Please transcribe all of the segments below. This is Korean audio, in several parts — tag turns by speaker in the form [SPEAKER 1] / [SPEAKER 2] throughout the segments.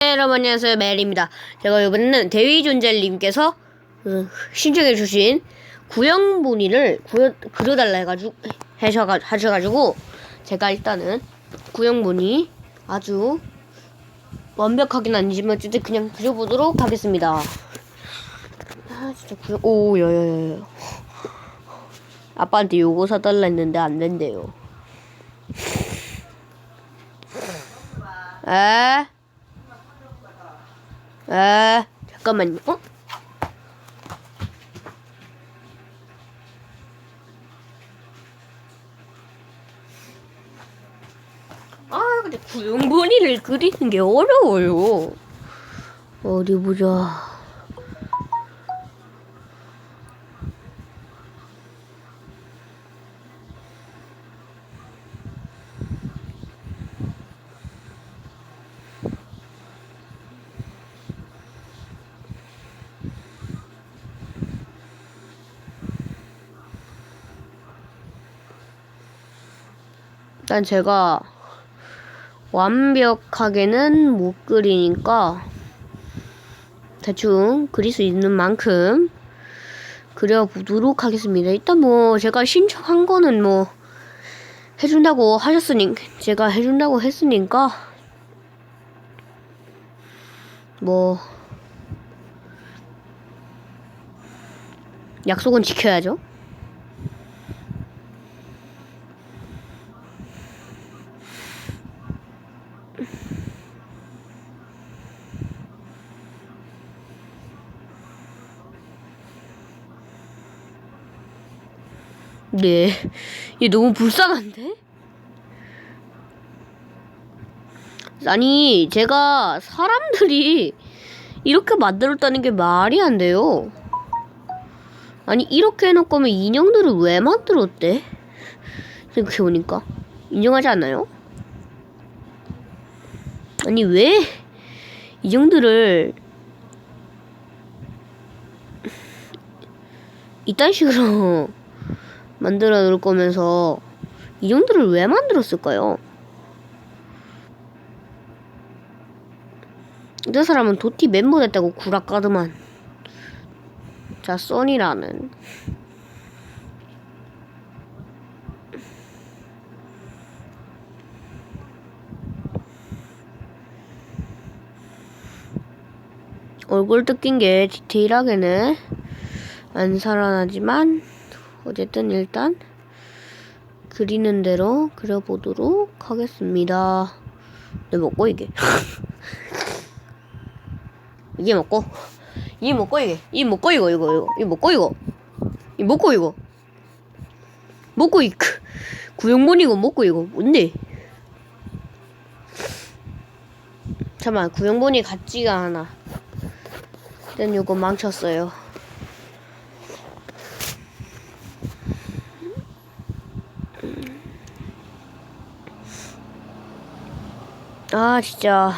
[SPEAKER 1] 네, 여러분 안녕하세요 메리입니다. 제가 이번에는 대위존젤님께서 그 신청해주신 구형무늬를 구여, 그려달라 해가지고 하셔가지고 제가 일단은 구형무늬 아주 완벽하긴 아니지만 어쨌든 그냥 그려보도록 하겠습니다. 아 진짜 구형 오 여여여 아빠한테 요거 사달라 했는데 안 된대요. 에? 에 잠깐만요. 어? 아 근데 구형본이를 그리는 게 어려워요. 어디 보자. 일단 제가 완벽하게는 못 그리니까 대충 그릴 수 있는 만큼 그려보도록 하겠습니다. 일단 뭐 제가 신청한 거는 뭐 해준다고 하셨으니 제가 해준다고 했으니까 뭐 약속은 지켜야죠. 네. 얘 너무 불쌍한데? 아니, 제가 사람들이 이렇게 만들었다는 게 말이 안 돼요. 아니, 이렇게 해놓고 면 인형들을 왜 만들었대? 생각해보니까. 인정하지 않나요? 아니, 왜 인형들을 이딴 식으로 만들어 놓을 거면서 이 정도를 왜 만들었을까요? 이 사람은 도티 멤버 됐다고 구락가더만 자 써니라는 얼굴 뜯긴 게 디테일하게는 안 살아나지만 어쨌든 일단 그리는 대로 그려보도록 하겠습니다. 네, 먹고 이게. 이게 먹고. 이 먹고 이게. 이 먹고 이거 이거 이거. 이 먹고 이거. 이 먹고 이거. 먹고 이 그, 구형본이고 먹고 이거 뭔데? 잠깐만 구형본이 같지가 않아. 일단 요거 망쳤어요. 아 진짜.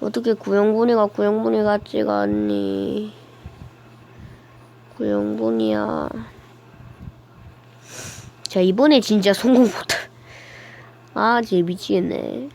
[SPEAKER 1] 어떻게 구형분이가 구형분이 같지가 않니? 구형분이야. 자 이번에 진짜 성공 못할 아 진짜 미치겠네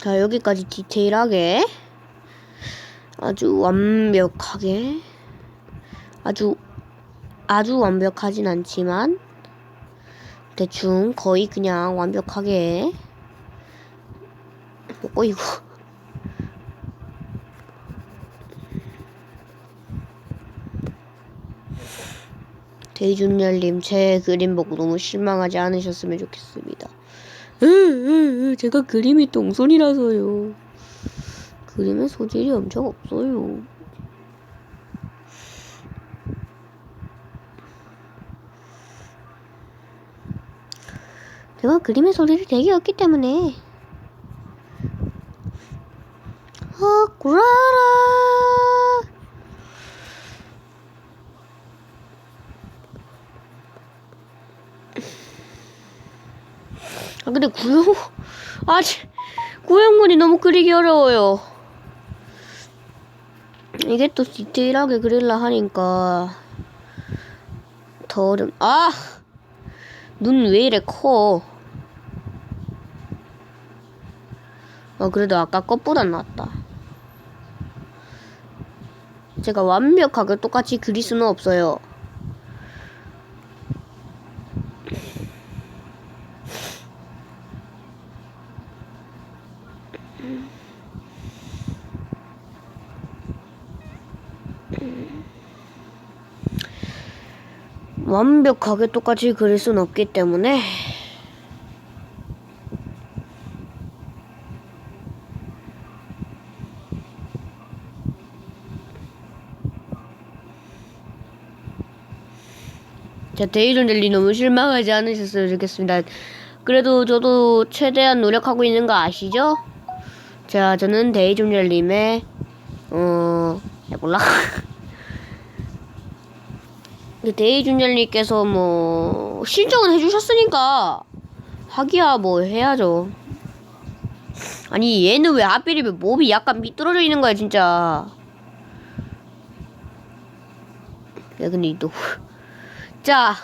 [SPEAKER 1] 자, 여기까지 디테일하게. 아주 완벽하게. 아주 아주 완벽하진 않지만 대충 거의 그냥 완벽하게. 어 이거 데이준열님 제 그림 보고 너무 실망하지 않으셨으면 좋겠습니다. 제가 그림이 똥손이라서요. 그림에 소질이 엄청 없어요. 제가 그림의 소리를 되게 없기 때문에 아 구라라 아 근데 구형 아직 구형물이 너무 그리기 어려워요. 이게 또 디테일하게 그릴라 하니까 더 어렵. 아! 눈 왜 이래 커? 어 그래도 아까 것보단 낫다. 제가 완벽하게 똑같이 그릴 수는 없어요. 완벽하게 똑같이 그릴 순 없기 때문에 자, 데이존 젤리 너무 실망하지 않으셨으면 좋겠습니다. 그래도 저도 최대한 노력하고 있는 거 아시죠? 자, 저는 데이존 젤님의 어, 몰라. 데이준열님께서 뭐 신청은 해주셨으니까 하기야 뭐 해야죠. 아니 얘는 왜 하필이면 몸이 약간 미끄러져 있는 거야 진짜. 야 근데 또 자.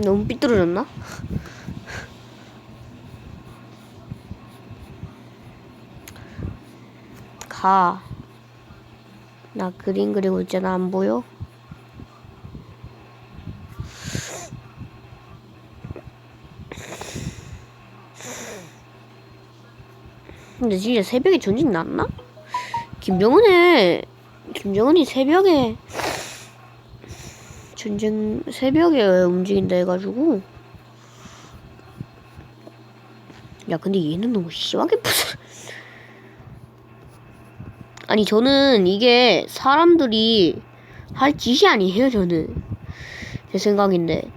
[SPEAKER 1] 너무 삐뚤어졌나? 가. 나 그림 그리고 있잖아, 안 보여? 근데 진짜 새벽에 전직 났나? 김정은의 김정은이 새벽에 전쟁 새벽에 움직인다 해가지고. 야 근데 얘는 너무 심하게 부서 아니 저는 이게 사람들이 할 짓이 아니에요 저는. 제 생각인데.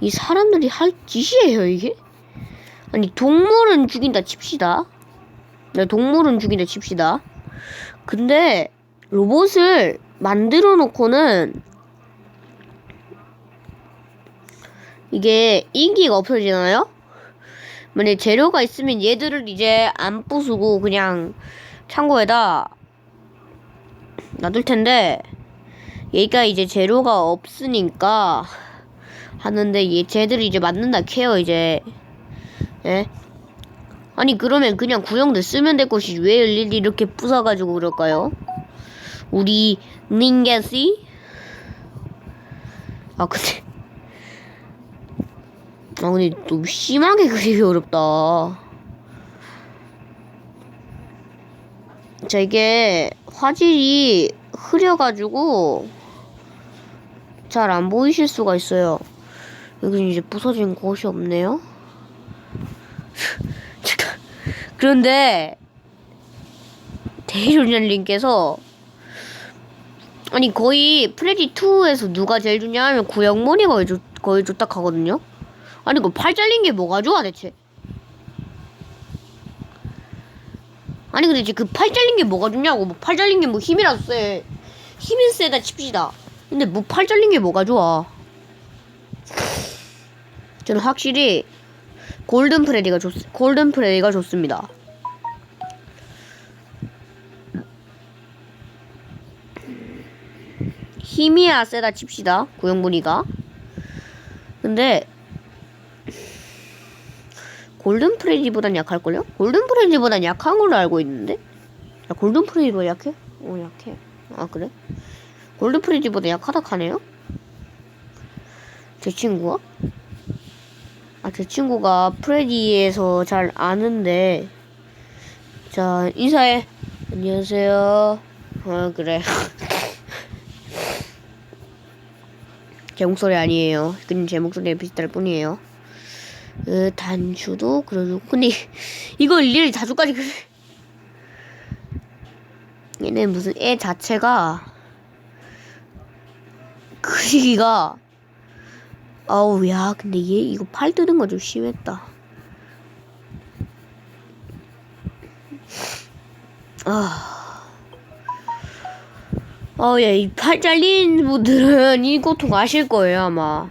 [SPEAKER 1] 이 사람들이 할 짓이에요 이게? 아니 동물은 죽인다 칩시다. 네, 동물은 죽인다 칩시다. 근데 로봇을 만들어 놓고는 이게 인기가 없어지나요? 만약에 재료가 있으면 얘들을 이제 안 부수고 그냥 창고에다 놔둘 텐데 얘가 이제 재료가 없으니까 하는데 얘 쟤들이 이제 맞는다 캐요 이제 예? 아니 그러면 그냥 구형들 쓰면 될 것이 왜 일일이 이렇게 부숴가지고 그럴까요? 우리 닌게시? 아 근데 아 근데 너무 심하게 그리기 어렵다. 자 이게 화질이 흐려가지고 잘 안 보이실 수가 있어요. 여기 이제 부서진 곳이 없네요. 잠깐. 그런데 대일훈련님께서 아니 거의 프레디 2에서 누가 제일 좋냐 하면 좋, 거의 좋다 하거든요. 아니 그 팔 잘린 게 뭐가 좋아 대체? 아니 근데 이제 그 팔 잘린 게 뭐가 좋냐고. 뭐 팔 잘린 게 뭐 힘이라도 세 힘은 세다 칩시다. 근데 뭐 팔 잘린 게 뭐가 좋아? 저는 확실히 골든 프레디가 좋 골든 프레디가 좋습니다. 힘이야 세다 칩시다 구형분이가. 근데 골든 프레디보단 약할걸요? 골든 프레디보단 약한 걸로 알고 있는데? 야, 골든 프레디보다 약해? 어, 약해. 아, 그래? 골든 프레디보다 약하다 하네요? 제 친구가? 아, 제 친구가 프레디에서 잘 아는데. 자, 인사해. 안녕하세요. 아, 그래. 제 목소리 아니에요. 그냥 제 목소리에 비슷할 뿐이에요. 그 단추도 그러고 근데 이걸 일일이 자주까지 그래 얘는 무슨 애 자체가 그리기가 아우 야 근데 얘 이거 팔 뜨는 거 좀 심했다 아. 어, 예, 이팔 잘린 분들은 이 고통 아실 거예요, 아마.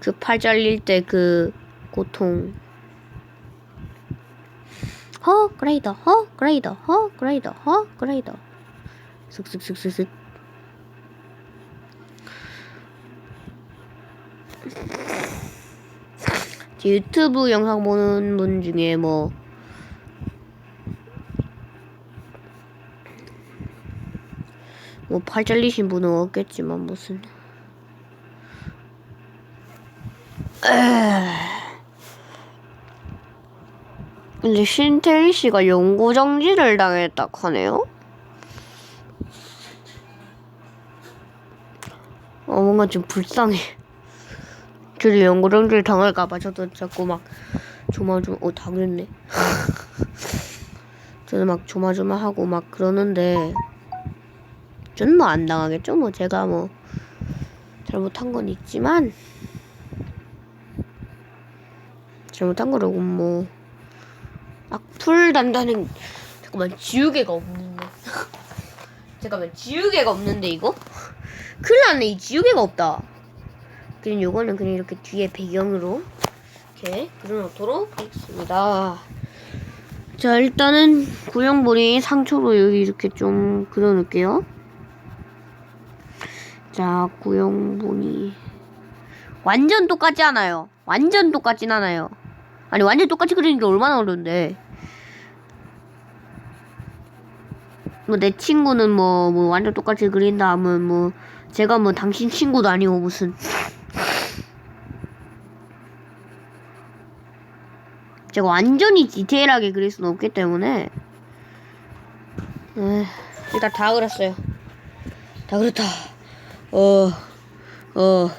[SPEAKER 1] 그 팔 잘릴 때 그 고통. 허, 그레이더, 허, 그레이더, 허, 그레이더, 허, 그레이더. 슥슥슥슥슥. 유튜브 영상 보는 분 중에 뭐 뭐 팔 잘리신 분은 없겠지만 무슨 에이. 근데 신태리 씨가 영구 정지를 당했다 하네요. 어 뭔가 좀 불쌍해. 저도 영구 정지를 당할까봐 저도 자꾸 막 조마조마 어다 그랬네. 저도 막 조마조마하고 막 그러는데 저는 뭐 안 당하겠죠. 뭐 제가 뭐 잘못한 건 있지만 잘못한 거라고 뭐. 악플 단다는 잠깐만 지우개가 없는데. 잠깐만 지우개가 없는데 이거? 큰일 났네 이 지우개가 없다. 그냥 요거는 그냥 이렇게 뒤에 배경으로 이렇게 그려놓도록 하겠습니다. 자 일단은 구형본이 상처로 여기 이렇게 좀 그려놓을게요. 자 구형본이 완전 똑같지 않아요. 완전 똑같진 않아요 아니 완전 똑같이 그리는 게 얼마나 어려운데. 뭐 내 친구는 뭐, 뭐 완전 똑같이 그린다 하면 뭐 제가 뭐 당신 친구도 아니고 무슨. 제가 완전히 디테일하게 그릴 수는 없기 때문에. 에휴, 일단 다 그렸어요. 다 그렸다. 어 어,